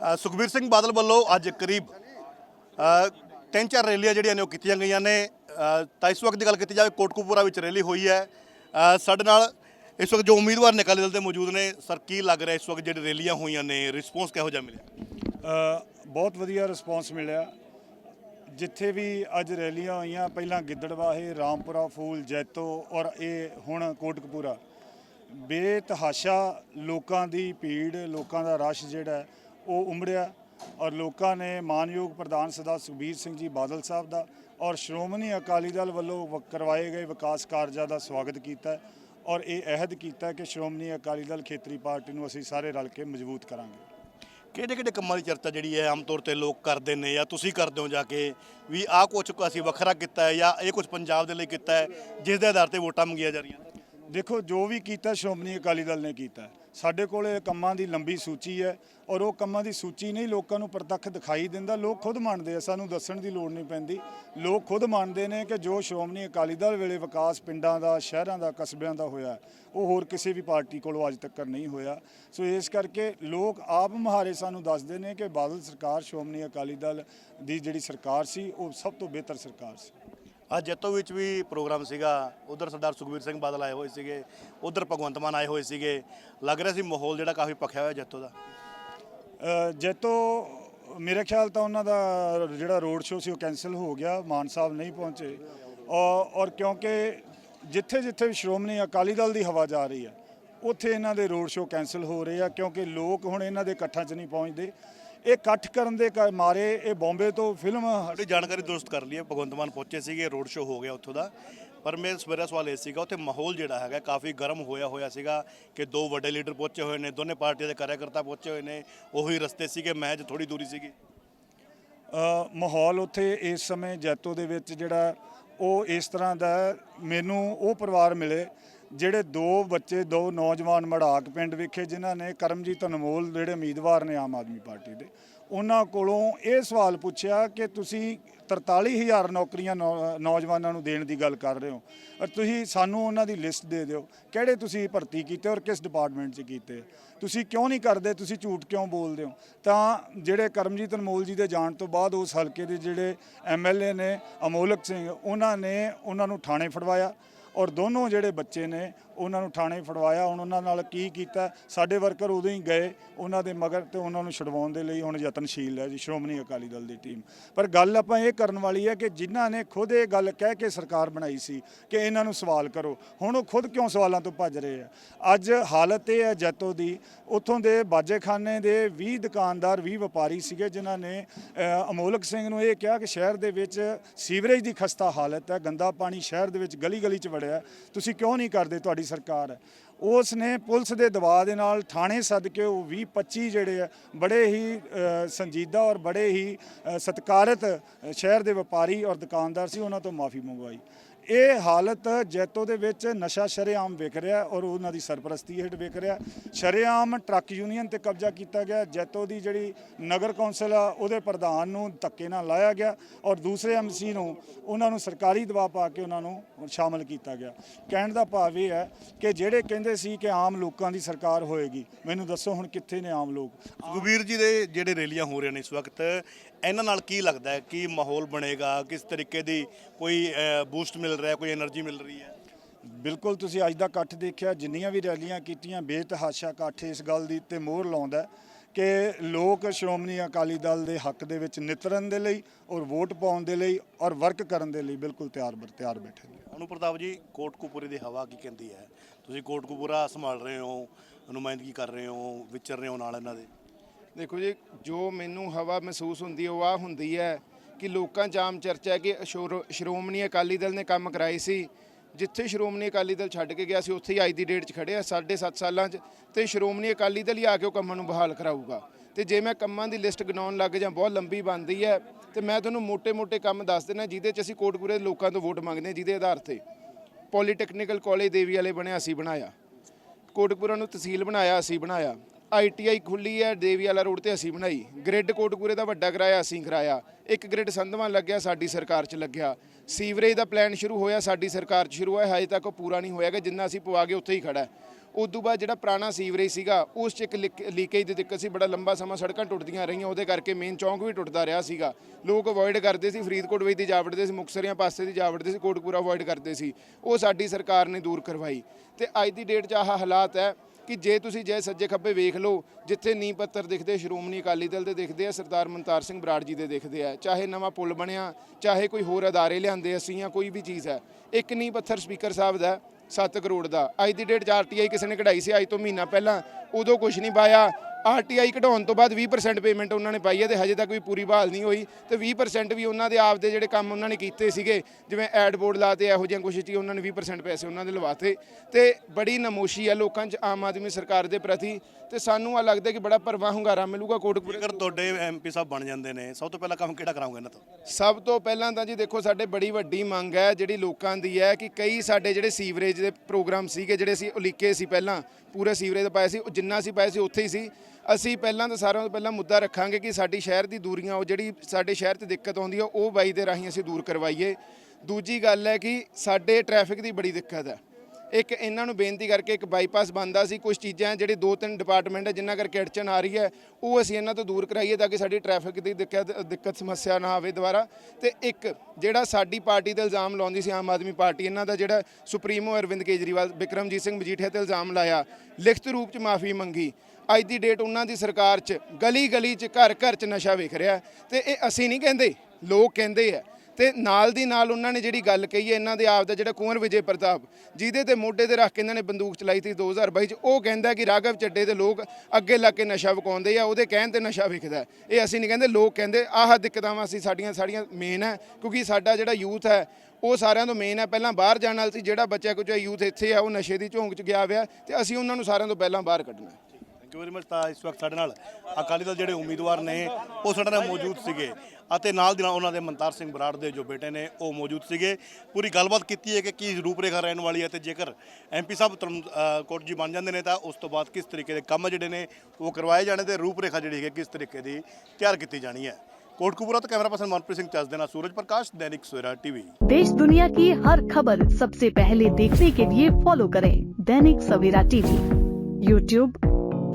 ਸੁਖਬੀਰ ਸਿੰਘ ਬਾਦਲ ਵੱਲੋਂ ਅੱਜ ਕਰੀਬ ਤਿੰਨ ਚਾਰ ਰੈਲੀਆਂ ਜਿਹੜੀਆਂ ਨੇ ਉਹ ਕੀਤੀਆਂ ਗਈਆਂ ਨੇ। ਤਾਂ ਇਸ ਵਕਤ ਦੀ ਗੱਲ ਕੀਤੀ ਜਾਵੇ, ਕੋਟਕਪੂਰਾ ਵਿੱਚ ਰੈਲੀ ਹੋਈ ਹੈ। ਸਾਡੇ ਨਾਲ ਇਸ ਵਕਤ ਜੋ ਉਮੀਦਵਾਰ ਨੇ ਅਕਾਲੀ ਦਲ ਦੇ ਮੌਜੂਦ ਨੇ, ਸਰ ਕੀ ਲੱਗ ਰਿਹਾ ਇਸ ਵਕਤ ਜਿਹੜੀ ਰੈਲੀਆਂ ਹੋਈਆਂ ਨੇ ਰਿਸਪੌਂਸ ਕਿਹੋ ਜਿਹਾ ਮਿਲਿਆ? ਬਹੁਤ ਵਧੀਆ ਰਿਸਪੌਂਸ ਮਿਲਿਆ। ਜਿੱਥੇ ਵੀ ਅੱਜ ਰੈਲੀਆਂ ਹੋਈਆਂ, ਪਹਿਲਾਂ ਗਿੱਦੜਵਾਹੇ, ਰਾਮਪੁਰਾ, ਫੂਲ, ਜੈਤੋ ਔਰ ਇਹ ਹੁਣ ਕੋਟਕਪੂਰਾ। ਬੇਤਹਾਸ਼ਾ ਲੋਕਾਂ ਦੀ ਭੀੜ, ਲੋਕਾਂ ਦਾ ਰਸ਼ ਜਿਹੜਾ ਉਹ ਉਮੜਿਆ ਔਰ ਲੋਕਾਂ ਨੇ ਮਾਨਯੋਗ ਪ੍ਰਧਾਨ ਸਰਦਾਰ ਸੁਖਬੀਰ ਸਿੰਘ ਜੀ ਬਾਦਲ ਸਾਹਿਬ ਦਾ ਔਰ ਸ਼੍ਰੋਮਣੀ ਅਕਾਲੀ ਦਲ ਵੱਲੋਂ ਕਰਵਾਏ ਗਏ ਵਿਕਾਸ ਕਾਰਜਾਂ ਦਾ ਸਵਾਗਤ ਕੀਤਾ ਔਰ ਇਹ ਅਹਿਦ ਕੀਤਾ ਕਿ ਸ਼੍ਰੋਮਣੀ ਅਕਾਲੀ ਦਲ ਖੇਤਰੀ ਪਾਰਟੀ ਨੂੰ ਅਸੀਂ ਸਾਰੇ ਰਲ ਕੇ ਮਜ਼ਬੂਤ ਕਰਾਂਗੇ। ਕਿਹੜੇ ਕਿਹੜੇ ਕੰਮਾਂ ਦੀ ਚਰਚਾ ਜਿਹੜੀ ਹੈ ਆਮ ਤੌਰ ਤੇ ਲੋਕ ਕਰਦੇ ਨੇ ਜਾਂ ਤੁਸੀਂ ਕਰਦੇ ਹੋ ਜਾ ਕੇ ਵੀ ਆਹ ਕੁਝ ਅਸੀਂ ਵੱਖਰਾ ਕੀਤਾ ਹੈ ਜਾਂ ਇਹ ਕੁਝ ਪੰਜਾਬ ਦੇ ਲਈ ਕੀਤਾ ਹੈ ਜਿਸ ਦੇ ਆਧਾਰ ਤੇ ਵੋਟਾਂ ਮੰਗੀਆਂ ਜਾ ਰਹੀਆਂ ਦੇਖੋ ਜੋ ਵੀ ਕੀਤਾ ਸ਼੍ਰੋਮਣੀ ਅਕਾਲੀ ਦਲ ਨੇ ਕੀਤਾ ਸਾਡੇ ਕੋਲ ਇਹ ਕੰਮਾਂ ਦੀ ਲੰਬੀ ਸੂਚੀ ਹੈ ਔਰ ਉਹ ਕੰਮਾਂ ਦੀ ਸੂਚੀ ਨਹੀਂ ਲੋਕਾਂ ਨੂੰ ਪ੍ਰਤੱਖ ਦਿਖਾਈ ਦਿੰਦਾ, ਲੋਕ ਖੁਦ ਮੰਨਦੇ ਆ, ਸਾਨੂੰ ਦੱਸਣ ਦੀ ਲੋੜ ਨਹੀਂ ਪੈਂਦੀ। ਲੋਕ ਖੁਦ ਮੰਨਦੇ ਨੇ ਕਿ ਜੋ ਸ਼੍ਰੋਮਣੀ ਅਕਾਲੀ ਦਲ ਵੇਲੇ ਵਿਕਾਸ ਪਿੰਡਾਂ ਦਾ, ਸ਼ਹਿਰਾਂ ਦਾ, ਕਸਬਿਆਂ ਦਾ ਹੋਇਆ, ਉਹ ਹੋਰ ਕਿਸੇ ਵੀ ਪਾਰਟੀ ਕੋਲੋਂ ਅੱਜ ਤੱਕ ਨਹੀਂ ਹੋਇਆ। ਸੋ ਇਸ ਕਰਕੇ ਲੋਕ ਆਪ ਮੁਹਾਰੇ ਸਾਨੂੰ ਦੱਸਦੇ ਨੇ ਕਿ ਬਾਦਲ ਸਰਕਾਰ ਸ਼੍ਰੋਮਣੀ ਅਕਾਲੀ ਦਲ ਦੀ ਜਿਹੜੀ ਸਰਕਾਰ ਸੀ, ਉਹ ਸਭ ਤੋਂ ਬਿਹਤਰ ਸਰਕਾਰ ਸੀ। ਅੱਜ ਜੈਤੋ ਵਿੱਚ ਵੀ ਪ੍ਰੋਗਰਾਮ ਸੀਗਾ, ਉਧਰ ਸਰਦਾਰ ਸੁਖਬੀਰ ਸਿੰਘ ਬਾਦਲ ਆਏ ਹੋਏ ਸੀਗੇ, ਉਧਰ ਭਗਵੰਤ ਮਾਨ ਆਏ ਹੋਏ ਸੀਗੇ, ਲੱਗ ਰਿਹਾ ਸੀ ਮਾਹੌਲ ਜਿਹੜਾ ਕਾਫੀ ਪੱਖਿਆ ਹੋਇਆ ਜੈਤੋ ਦਾ। ਜੈਤੋ ਮੇਰੇ ਖਿਆਲ ਤਾਂ ਉਹਨਾਂ ਦਾ ਜਿਹੜਾ ਰੋਡ ਸ਼ੋਅ ਸੀ ਉਹ ਕੈਨਸਲ ਹੋ ਗਿਆ, ਮਾਨ ਸਾਹਿਬ ਨਹੀਂ ਪਹੁੰਚੇ। ਔਰ ਔਰ ਕਿਉਂਕਿ ਜਿੱਥੇ ਜਿੱਥੇ ਵੀ ਸ਼੍ਰੋਮਣੀ ਅਕਾਲੀ ਦਲ ਦੀ ਹਵਾ ਜਾ ਰਹੀ ਹੈ, ਉੱਥੇ ਇਹਨਾਂ ਦੇ ਰੋਡ ਸ਼ੋਅ ਕੈਨਸਲ ਹੋ ਰਹੇ ਆ, ਕਿਉਂਕਿ ਲੋਕ ਹੁਣ ਇਹਨਾਂ ਦੇ ਇਕੱਠਾਂ 'ਚ ਨਹੀਂ ਪਹੁੰਚਦੇ। ਇਹ ਇਕੱਠ ਕਰਨ ਦੇ ਕ- ਮਾਰੇ ਇਹ ਬੰਬੇ ਤੋਂ ਫਿਲਮ ਸਾਡੀ ਜਾਣਕਾਰੀ ਦੁਰਸਤ ਕਰ ਲਈਏ। ਭਗਵੰਤ ਮਾਨ ਪਹੁੰਚੇ ਸੀਗੇ ਰੋਡ ਸ਼ੋਅ ਹੋ ਗਿਆ ਉੱਥੋਂ ਦਾ। ਪਰ ਮੇਰਾ ਸਵੇਰਾ ਸਵਾਲ ਇਹ ਸੀਗਾ ਉੱਥੇ ਮਾਹੌਲ ਜਿਹੜਾ ਹੈਗਾ ਕਾਫੀ ਗਰਮ ਹੋਇਆ ਹੋਇਆ ਸੀਗਾ ਕਿ ਦੋ ਵੱਡੇ ਲੀਡਰ ਪਹੁੰਚੇ ਹੋਏ ਨੇ ਦੋਨੇ ਪਾਰਟੀਆਂ ਦੇ ਕਾਰਜਕਰਤਾ ਪਹੁੰਚੇ ਹੋਏ ਨੇ ਉਹੀ ਰਸਤੇ ਸੀਗੇ ਮਹਿਜ ਥੋੜੀ ਦੂਰੀ ਸੀਗੀ। ਅ, ਮਾਹੌਲ ਉੱਥੇ ਇਸ ਸਮੇਂ ਜੈਤੋ ਦੇ ਵਿੱਚ ਜਿਹੜਾ ਉਹ ਇਸ ਤਰ੍ਹਾਂ ਦਾ ਹੈ। ਮੈਨੂੰ ਉਹ ਪਰਿਵਾਰ ਮਿਲੇ ਜਿਹੜੇ ਦੋ ਬੱਚੇ, ਦੋ ਨੌਜਵਾਨ ਮੜਾਕ ਪਿੰਡ ਵਿਖੇ ਜਿਨ੍ਹਾਂ ਨੇ ਕਰਮਜੀਤ ਅਨਮੋਲ ਜਿਹੜੇ ਉਮੀਦਵਾਰ ਨੇ ਆਮ ਆਦਮੀ ਪਾਰਟੀ ਦੇ, ਉਹਨਾਂ ਕੋਲੋਂ ਇਹ ਸਵਾਲ ਪੁੱਛਿਆ ਕਿ ਤੁਸੀਂ 43000 ਨੌਕਰੀਆਂ ਨੌ- ਨੌਜਵਾਨਾਂ ਨੂੰ ਦੇਣ ਦੀ ਗੱਲ ਕਰ ਰਹੇ ਹੋ। ਔਰ ਤੁਸੀਂ ਸਾਨੂੰ ਉਹਨਾਂ ਦੀ ਲਿਸਟ ਦੇ ਦਿਓ, ਕਿਹੜੇ ਤੁਸੀਂ ਭਰਤੀ ਕੀਤੇ ਔਰ ਕਿਸ ਡਿਪਾਰਟਮੈਂਟ 'ਚ ਕੀਤੇ। ਤੁਸੀਂ ਕਿਉਂ ਨਹੀਂ ਕਰਦੇ, ਤੁਸੀਂ ਝੂਠ ਕਿਉਂ ਬੋਲਦੇ ਹੋ? ਤਾਂ ਜਿਹੜੇ ਕਰਮਜੀਤ ਅਨਮੋਲ ਜੀ ਦੇ ਜਾਣ ਤੋਂ ਬਾਅਦ ਉਸ ਹਲਕੇ ਦੇ ਜਿਹੜੇ ਐਮਐਲਏ ਨੇ, ਅਮੋਲਕ ਸਿੰਘ, ਉਹਨਾਂ ਨੇ ਉਹਨਾਂ ਨੂੰ ਥਾਣੇ ਫੜਵਾਇਆ। ਔਰ ਦੋਨੋਂ ਜਿਹੜੇ ਬੱਚੇ ਨੇ ਉਹਨਾਂ ਨੂੰ ਥਾਣੇ ਫੜਵਾਇਆ, ਹੁਣ ਉਹਨਾਂ ਨਾਲ ਕੀ ਕੀਤਾ? ਸਾਡੇ ਵਰਕਰ ਉਦੋਂ ਹੀ ਗਏ ਉਹਨਾਂ ਦੇ ਮਗਰ ਤੇ ਉਹਨਾਂ ਨੂੰ ਛਡਵਾਉਣ ਦੇ ਲਈ ਹੁਣ ਯਤਨਸ਼ੀਲ ਹੈ ਜੀ, ਸ਼੍ਰੋਮਣੀ ਅਕਾਲੀ ਦਲ ਦੀ ਟੀਮ। ਪਰ ਗੱਲ ਆਪਾਂ ਇਹ ਕਰਨ ਵਾਲੀ ਹੈ ਕਿ ਜਿਨ੍ਹਾਂ ਨੇ ਖੁਦ ਇਹ ਗੱਲ ਕਹਿ ਕੇ ਸਰਕਾਰ ਬਣਾਈ ਸੀ ਕਿ ਇਹਨਾਂ ਨੂੰ ਸਵਾਲ ਕਰੋ, ਹੁਣ ਉਹ ਖੁਦ ਕਿਉਂ ਸਵਾਲਾਂ ਤੋਂ ਭੱਜ ਰਹੇ ਆ? ਅੱਜ ਹਾਲਤ ਇਹ ਹੈ ਜੈਤੋ ਦੀ, ਉੱਥੋਂ ਦੇ ਬਾਜੇਖਾਨੇ ਦੇ 20 ਦੁਕਾਨਦਾਰ 20 ਵਪਾਰੀ ਸੀਗੇ ਜਿਨ੍ਹਾਂ ਨੇ ਅਮੋਲਕ ਸਿੰਘ ਨੂੰ ਇਹ ਕਿਹਾ ਕਿ ਸ਼ਹਿਰ ਦੇ ਵਿੱਚ ਸੀਵਰੇਜ ਦੀ ਖਸਤਾ ਹਾਲਤ ਹੈ, ਗੰਦਾ ਪਾਣੀ ਸ਼ਹਿਰ ਦੇ ਵਿੱਚ ਗਲੀ ਗਲੀ 'ਚ ਵੜਿਆ। ਤੁਸੀਂ ਕਿਉਂ ਨਹੀਂ ਕਰਦੇ ਤੁਹਾਡੀ ਸਰਕਾਰ। ਹੈ ਉਸ ਨੇ ਪੁਲਿਸ ਦੇ ਦਬਾਅ ਦੇ ਨਾਲ ਥਾਣੇ ਸੱਦ ਕੇ ਉਹ 20 25 ਜਿਹੜੇ ਆ ਬੜੇ ਹੀ ਅ, ਸੰਜੀਦਾ ਔਰ ਬੜੇ ਹੀ ਅ, ਸਤਿਕਾਰਤ ਸ਼ਹਿਰ ਦੇ ਵਪਾਰੀ ਔਰ ਦੁਕਾਨਦਾਰ ਸੀ ਉਹਨਾਂ ਤੋਂ ਮਾਫੀ ਮੰਗਵਾਈ। ਇਹ ਹਾਲਤ ਜੈਤੋ ਦੇ ਵਿੱਚ ਨਸ਼ਾ ਸ਼ਰੇਆਮ ਵਿਕ ਰਿਹਾ ਔਰ ਉਹਨਾਂ ਦੀ ਸਰਪ੍ਰਸਤੀ ਹੇਠ ਵਿਕ ਰਿਹਾ ਸ਼ਰੇਆਮ ਟਰੱਕ ਯੂਨੀਅਨ ਤੇ ਕਬਜ਼ਾ ਕੀਤਾ ਗਿਆ। ਜੈਤੋ ਦੀ ਜਿਹੜੀ ਨਗਰ ਕੌਂਸਲ ਆ, ਉਹਦੇ ਪ੍ਰਧਾਨ ਨੂੰ ਧੱਕੇ ਨਾਲ ਲਾਇਆ ਗਿਆ ਔਰ ਦੂਸਰੇ ਐਮਸੀ ਨੂੰ ਉਹਨਾਂ ਨੂੰ ਸਰਕਾਰੀ ਦਬਾਅ ਪਾ ਕੇ ਉਹਨਾਂ ਨੂੰ ਸ਼ਾਮਲ ਕੀਤਾ ਗਿਆ। ਕਹਿਣ ਦਾ ਭਾਵ ਇਹ ਹੈ ਕਿ ਜਿਹੜੇ ਕਹਿੰਦੇ ਸੀ ਕਿ ਆਮ ਲੋਕਾਂ ਦੀ ਸਰਕਾਰ ਹੋਏਗੀ, ਮੈਨੂੰ ਦੱਸੋ ਹੁਣ ਕਿੱਥੇ ਨੇ ਆਮ ਲੋਕ? ਸੁਖਬੀਰ ਜੀ ਦੇ ਜਿਹੜੇ ਰੈਲੀਆਂ ਹੋ ਰਹੀਆਂ ਨੇ ਇਸ ਵਕਤ ਇਹਨਾਂ ਨਾਲ ਕੀ ਲੱਗਦਾ ਹੈ? ਕੀ ਮਾਹੌਲ ਬਣੇਗਾ? ਕਿਸ ਤਰੀਕੇ ਦੀ ਕੋਈ ਬੂਸਟ ਮਿਲ ਰਿਹਾ ਕੋਈ એનર્ਜੀ ਮਿਲ ਰਹੀ ਹੈ? ਬਿਲਕੁਲ ਤੁਸੀਂ ਅੱਜ ਦਾ ਇਕੱਠ ਦੇਖਿਆ ਜਿੰਨੀਆਂ ਵੀ ਰੈਲੀਆਂ ਕੀਤੀਆਂ ਬੇਤਹਾਸ਼ਾ ਇਕੱਠ ਇਸ ਗੱਲ ਦੀ ਤੇ ਮੋਹਰ ਲਾਉਂਦਾ ਕਿ ਲੋਕ ਸ਼੍ਰੋਮਣੀ ਅਕਾਲੀ ਦਲ ਦੇ ਹੱਕ ਦੇ ਵਿੱਚ ਨਿਤਰਨ ਦੇ ਲਈ ਔਰ ਵੋਟ ਪਾਉਣ ਦੇ ਲਈ ਔਰ ਵਰਕ ਕਰਨ ਦੇ ਲਈ ਬਿਲਕੁਲ ਤਿਆਰ ਬਰ ਤਿਆਰ ਬੈਠੇ ਨੇ। ਅਨੂ ਪ੍ਰਤਾਪ ਜੀ ਕੋਟਕਪੂਰੇ ਦੀ ਹਵਾ ਕੀ ਕਹਿੰਦੀ ਹੈ? ਤੁਸੀਂ ਕੋਟਕਪੂਰਾ ਸੰਭਾਲ ਰਹੇ ਹੋ ਨੁਮਾਇੰਦਗੀ ਕਰ ਰਹੇ ਹੋ ਵਿਚਰ ਰਹੇ ਹੋ ਨਾਲ ਇਹਨਾਂ ਦੇ? ਦੇਖੋ ਜੀ, ਜੋ ਮੈਨੂੰ ਹਵਾ ਮਹਿਸੂਸ ਹੁੰਦੀ ਉਹ ਆ ਹੁੰਦੀ ਹੈ ਕਿ ਲੋਕਾਂ 'ਚ ਆਮ ਚਰਚਾ ਹੈ ਕਿ ਸ਼੍ਰੋਮਣੀ ਅਕਾਲੀ ਦਲ ਨੇ ਕੰਮ ਕਰਾਈ ਸੀ। ਜਿੱਥੇ ਸ਼੍ਰੋਮਣੀ ਅਕਾਲੀ ਦਲ ਛੱਡ ਕੇ ਗਿਆ ਸੀ, ਉੱਥੇ ਹੀ ਅੱਜ ਦੀ ਡੇਟ 'ਚ ਖੜੇ ਆ 7.5 ਸਾਲਾਂ 'ਚ। ਤੇ ਸ਼੍ਰੋਮਣੀ ਅਕਾਲੀ ਦਲ ਹੀ ਆ ਕੇ ਉਹ ਕੰਮਾਂ ਨੂੰ ਬਹਾਲ ਕਰਾਊਗਾ। ਤੇ ਜੇ ਮੈਂ ਕੰਮਾਂ ਦੀ ਲਿਸਟ ਗਣਾਉਣ ਲੱਗ ਜਾਂ ਬਹੁਤ ਲੰਬੀ ਬਣਦੀ ਹੈ, ਤੇ ਮੈਂ ਤੁਹਾਨੂੰ ਮੋٹے-ਮੋٹے ਕੰਮ ਦੱਸ ਦਿੰਦਾ, ਜਿਹਦੇ 'ਚ ਅਸੀਂ ਕੋਟਪੂਰੇ ਦੇ ਲੋਕਾਂ ਤੋਂ ਵੋਟ ਮੰਗਦੇ ਜਿਹਦੇ ਆਧਾਰ ਤੇ ਪੋਲੀਟੈਕਨੀਕਲ ਕਾਲਜ ਦੇਵੀ ਵਾਲੇ ਬਣਿਆ, ਅਸੀਂ ਬਣਾਇਆ। ਕੋਟਪੂਰਾ ਨੂੰ ਤਹਿਸੀਲ ਬਣਾਇਆ, ਅਸੀਂ ਬਣਾਇਆ। ਆਈਟੀਆਈ ਖੁੱਲੀ ਹੈ, ਦੇਵੀ ਵਾਲਾ ਰੋਡ ਤੇ ਅਸੀਂ ਬਣਾਈ। ਗ੍ਰਿਡ ਕੋਟਕਪੂਰੇ ਦਾ ਵੱਡਾ ਕਰਾਇਆ ਅਸੀਂ ਕਰਾਇਆ। ਇੱਕ ਗ੍ਰਿਡ ਸੰਧਵਾਂ ਲੱਗਿਆ, ਸਾਡੀ ਸਰਕਾਰ 'ਚ ਲੱਗਿਆ। ਸੀਵਰੇਜ ਦਾ ਪਲਾਨ ਸ਼ੁਰੂ ਹੋਇਆ, ਸਾਡੀ ਸਰਕਾਰ 'ਚ ਸ਼ੁਰੂ ਹੋਇਆ, ਹਜੇ ਤੱਕ ਉਹ ਪੂਰਾ ਨਹੀਂ ਹੋਇਆ ਕਿ ਜਿੰਨਾ ਅਸੀਂ ਪਵਾ ਕੇ ਉੱਥੇ ਹੀ ਖੜਾ ਹੈ। ਉਸ ਤੋਂ ਬਾਅਦ ਜਿਹੜਾ ਪੁਰਾਣਾ ਸੀਵਰੇਜ ਸੀਗਾ, ਉਸ 'ਚ ਇੱਕ ਲੀਕੇਜ ਦੀ ਦਿੱਕਤ ਸੀ, ਬੜਾ ਲੰਬਾ ਸਮਾਂ ਸੜਕਾਂ ਟੁੱਟਦੀਆਂ ਰਹੀਆਂ, ਉਹਦੇ ਕਰਕੇ ਮੇਨ ਚੌਂਕ ਵੀ ਟੁੱਟਦਾ ਰਿਹਾ ਸੀਗਾ। ਲੋਕ ਅਵੋਇਡ ਕਰਦੇ ਸੀ, ਫਰੀਦਕੋਟ ਵਿੱਚ ਦੀ ਜਾ ਵੜਦੇ ਸੀ ਮੁਕਸਰੀਆਂ ਪਾਸੇ ਦੀ ਜਾ ਵੜਦੇ ਸੀ ਕੋਟਪੂਰਾ ਅਵੋਇਡ ਕਰਦੇ ਸੀ। ਉਹ ਸਾਡੀ ਸਰਕਾਰ ਨੇ ਦੂਰ ਕਰਵਾਈ। ਤੇ ਅੱਜ ਦੀ ਡੇਟ 'ਚ ਆਹ ਹਾਲਾਤ ਹੈ ਕਿ ਜੇ ਤੁਸੀਂ ਜੇ ਸੱਜੇ ਖੱਬੇ ਵੇਖ ਲਓ, ਜਿੱਥੇ ਨੀਂਹ ਪੱਥਰ ਦਿਖਦੇ, ਸ਼੍ਰੋਮਣੀ ਅਕਾਲੀ ਦਲ ਦੇ ਦਿਖਦੇ ਆ, ਸਰਦਾਰ ਮਨਤਾਰ ਸਿੰਘ ਬਰਾੜ ਜੀ ਦੇ ਦਿਖਦੇ ਆ। ਚਾਹੇ ਨਵਾਂ ਪੁਲ ਬਣਿਆ, ਚਾਹੇ ਕੋਈ ਹੋਰ ਅਦਾਰੇ ਲਿਆਂਦੇ ਅਸੀਂ ਜਾਂ ਕੋਈ ਵੀ ਚੀਜ਼ ਹੈ, ਇੱਕ ਨੀਂਹ ਪੱਥਰ ਸਪੀਕਰ ਸਾਹਿਬ ਦਾ 7 ਕਰੋੜ ਦਾ। ਅੱਜ ਦੀ ਡੇਟ 'ਚ ਆਰਟੀਆਈ ਕਿਸੇ ਨੇ ਕਢਾਈ ਸੀ, ਅੱਜ ਤੋਂ ਮਹੀਨਾ ਪਹਿਲਾਂ, ਉਦੋਂ ਕੁਝ ਨਹੀਂ ਪਾਇਆ। ਆਰਟੀਆਈ ਕਢਾਉਣ ਤੋਂ ਬਾਅਦ 20% ਪੇਮੈਂਟ ਉਹਨਾਂ ਨੇ ਪਾਈ ਹੈ ਤੇ ਹਜੇ ਤੱਕ ਵੀ ਪੂਰੀ ਬਹਾਲ ਨਹੀਂ ਹੋਈ ਤੇ 20% ਵੀ ਉਹਨਾਂ ਦੇ ਆਪ ਦੇ ਜਿਹੜੇ ਕੰਮ ਉਹਨਾਂ ਨੇ ਕੀਤੇ ਸੀਗੇ ਜਿਵੇਂ ਐਡ ਬੋਰਡ ਲਾਤੇ ਇਹੋ ਜਿਹੀਆਂ ਕੁਛ ਚੀਜ਼ ਉਹਨਾਂ ਨੇ 20% ਪੈਸੇ ਉਹਨਾਂ ਦੇ ਲਵਾਤੇ ਤੇ ਬੜੀ ਨਮੋਸ਼ੀ ਹੈ ਲੋਕਾਂ 'ਚ ਆਮ ਆਦਮੀ ਸਰਕਾਰ ਦੇ ਪ੍ਰਤੀ ਤੇ ਸਾਨੂੰ ਆ ਲੱਗਦਾ ਕਿ ਬੜਾ ਭਰਵਾਂ ਹੁੰਗਾਰਾ ਮਿਲੂਗਾ ਕੋਟਕਪੂਰੇ ਜੇਕਰ ਤੁਹਾਡੇ ਐਮਪੀ ਸਾਹਿਬ ਬਣ ਜਾਂਦੇ ਨੇ ਸਭ ਤੋਂ ਪਹਿਲਾਂ ਕੰਮ ਕਿਹੜਾ ਕਰਾਉਂਗੇ ਇਹਨਾਂ ਤੋਂ? ਸਭ ਤੋਂ ਪਹਿਲਾਂ ਤਾਂ ਜੀ ਦੇਖੋ ਸਾਡੇ ਬੜੀ ਵੱਡੀ ਮੰਗ ਹੈ ਜਿਹੜੀ ਲੋਕਾਂ ਦੀ ਹੈ ਕਿ ਕਈ ਸਾਡੇ ਜਿਹੜੇ ਸੀਵਰੇਜ ਦੇ ਪ੍ਰੋਗਰਾਮ ਸੀਗੇ ਜਿਹੜੇ ਅਸੀਂ ਉਲੀਕੇ ਸੀ ਪਹਿਲਾਂ ਪੂਰੇ ਸੀਵਰੇਜ ਦਾ ਪਾਏ ਸੀ ਉਹ ਜਿੰਨਾ ਅਸੀਂ ਪਾਏ ਸੀ ਉੱਥੇ ਹੀ ਸੀ। ਅਸੀਂ ਪਹਿਲਾਂ ਤਾਂ ਸਾਰਿਆਂ ਤੋਂ ਪਹਿਲਾਂ ਮੁੱਦਾ ਰੱਖਾਂਗੇ ਕਿ ਸਾਡੀ ਸ਼ਹਿਰ ਦੀ ਦੂਰੀਆਂ, ਉਹ ਜਿਹੜੀ ਸਾਡੇ ਸ਼ਹਿਰ 'ਚ ਦਿੱਕਤ ਆਉਂਦੀ ਆ, ਉਹ ਬਾਈ ਦੇ ਰਾਹੀਂ ਅਸੀਂ ਦੂਰ ਕਰਵਾਈਏ। ਦੂਜੀ ਗੱਲ ਹੈ ਕਿ ਸਾਡੇ ਟ੍ਰੈਫਿਕ ਦੀ ਬੜੀ ਦਿੱਕਤ ਹੈ। ਇੱਕ ਇਹਨਾਂ ਨੂੰ ਬੇਨਤੀ ਕਰਕੇ ਇੱਕ ਬਾਈਪਾਸ ਬੰਦਾ ਸੀ ਕੁਝ ਚੀਜ਼ਾਂ ਜਿਹੜੇ ਦੋ ਤਿੰਨ ਡਿਪਾਰਟਮੈਂਟ ਹੈ, ਜਿਨ੍ਹਾਂ ਕਰਕੇ ਅੜਚਨ ਆ ਰਹੀ ਹੈ, ਉਹ ਅਸੀਂ ਇਹਨਾਂ ਤੋਂ ਦੂਰ ਕਰਾਈਏ ਤਾਂ ਕਿ ਸਾਡੀ ਟ੍ਰੈਫਿਕ ਦੀ ਦਿੱਕਤ ਦਿੱਕਤ ਸਮੱਸਿਆ ਨਾ ਆਵੇ ਦੁਬਾਰਾ। ਤੇ ਇੱਕ ਜਿਹੜਾ ਸਾਡੀ ਪਾਰਟੀ ਤੇ ਇਲਜ਼ਾਮ ਲਾਉਂਦੀ ਸੀ, ਆਮ ਆਦਮੀ ਪਾਰਟੀ, ਇਹਨਾਂ ਦਾ ਜਿਹੜਾ ਸੁਪਰੀਮੋ ਅਰਵਿੰਦ ਕੇਜਰੀਵਾਲ, ਬਿਕਰਮਜੀਤ ਸਿੰਘ ਮਜੀਠੀਆ ਤੇ ਇਲਜ਼ਾਮ ਲਾਇਆ, ਲਿਖਤ ਰੂਪ 'ਚ ਮਾਫੀ ਮੰਗੀ। ਅੱਜ ਦੀ ਡੇਟ ਉਹਨਾਂ ਦੀ ਸਰਕਾਰ 'ਚ ਗਲੀ ਗਲੀ 'ਚ ਘਰ ਘਰ 'ਚ ਨਸ਼ਾ ਵਿਖ ਰਿਹਾ ਤੇ ਇਹ ਅਸੀਂ ਨਹੀਂ ਕਹਿੰਦੇ, ਲੋਕ ਕਹਿੰਦੇ ਆ ਤੇ ਨਾਲ ਦੀ ਨਾਲ ਉਹਨਾਂ ਨੇ ਜਿਹੜੀ ਗੱਲ ਕਹੀ ਹੈ, ਇਹਨਾਂ ਦੇ ਆਪ ਦਾ ਜਿਹੜਾ ਕੁੰਵਰ ਵਿਜੇ ਪ੍ਰਤਾਪ, ਜਿਹਦੇ ਤੇ ਮੋਢੇ ਤੇ ਰੱਖ ਕੇ ਇਹਨਾਂ ਨੇ ਬੰਦੂਕ ਚਲਾਈ ਸੀ 2022 ਚ, ਉਹ ਕਹਿੰਦਾ ਕਿ ਰਾਘਵ ਚੱਡੇ ਦੇ ਲੋਕ ਅੱਗੇ ਲੱਗ ਕੇ ਨਸ਼ਾ ਵਿਕਾਉਂਦੇ ਆ, ਉਹਦੇ ਕਹਿਣ ਤੇ ਨਸ਼ਾ ਵਿਕਦਾ ਇਹ ਅਸੀਂ ਨਹੀਂ ਕਹਿੰਦੇ, ਲੋਕ ਕਹਿੰਦੇ, ਆਹ ਦਿੱਕਤਾਂ ਅਸੀਂ ਸਾਡੀਆਂ ਸਾਡੀਆਂ ਮੇਨ ਹੈ, ਕਿਉਂਕਿ ਸਾਡਾ ਜਿਹੜਾ ਯੂਥ ਹੈ, ਉਹ ਸਾਰਿਆਂ ਤੋਂ ਮੇਨ ਹੈ। ਪਹਿਲਾਂ ਬਾਹਰ ਜਾਣ ਵਾਲਾ ਸੀ, ਜਿਹੜਾ ਬੱਚਾ ਕੁਝ ਯੂਥ ਇੱਥੇ ਆ ਉਹ ਨਸ਼ੇ ਦੀ ਝੋਂਕ ਚ ਗਿਆ ਹੋਇਆ ਤੇ ਅਸੀਂ ਉਹਨਾਂ ਨੂੰ ਸਾਰਿਆਂ ਤੋਂ ਪਹਿਲਾਂ ਬਾਹਰ ਕੱਢਣਾ ਥੈਂਕ ਯੂ ਵੈਰੀ ਮਚ ਤਾਂ ਇਸ ਵਕਤ ਸਾਡੇ ਨਾਲ ਅਕਾਲੀ ਦਲ ਜਿਹੜੇ ਉਮੀਦਵਾਰ ਨੇ ਉਹ ਸਾਡੇ ਨਾਲ ਮੌਜੂਦ ਸੀਗੇ ਅਤੇ ਨਾਲ ਦੀ ਨਾਲ ਉਹਨਾਂ ਦੇ ਮਨਤਾਰ ਸਿੰਘ ਬਰਾੜ ਦੇ ਜੋ ਬੇਟੇ ਨੇ ਉਹ ਮੌਜੂਦ ਸੀਗੇ ਪੂਰੀ ਗੱਲਬਾਤ ਕੀਤੀ ਹੈ ਕਿ ਕੀ ਰੂਪਰੇਖਾ ਰਹਿਣ ਵਾਲੀ ਹੈ ਤੇ ਜੇਕਰ ਐਮਪੀ ਸਾਹਿਬ ਧਰਮ ਅ, ਕੋਟ ਜੀ ਬਣ ਜਾਂਦੇ ਨੇ ਤਾਂ ਉਸ ਤੋਂ ਬਾਅਦ ਕਿਸ ਤਰੀਕੇ ਦੇ ਕੰਮ ਜਿਹੜੇ ਨੇ ਉਹ ਕਰਵਾਏ ਜਾਣੇ ਤੇ ਰੂਪਰੇਖਾ ਜਿਹੜੀ ਹੈ ਕਿਸ ਤਰੀਕੇ ਦੀ ਤਿਆਰ ਕੀਤੀ ਜਾਣੀ ਹੈ ਕੋਟਕਪੂਰਾ ਤੋਂ ਕੈਮਰਾ ਪਰਸਨ ਮਨਪ੍ਰੀਤ ਸਿੰਘ ਚੱਜ ਦੇ ਨਾਲ ਸੂਰਜ ਪ੍ਰਕਾਸ਼ ਦੈਨਿਕ ਸਵੇਰਾ ਟੀਵੀ देश दुनिया की हर खबर सबसे पहले देखने के लिए फॉलो करें दैनिक सवेरा टीवी यूट्यूब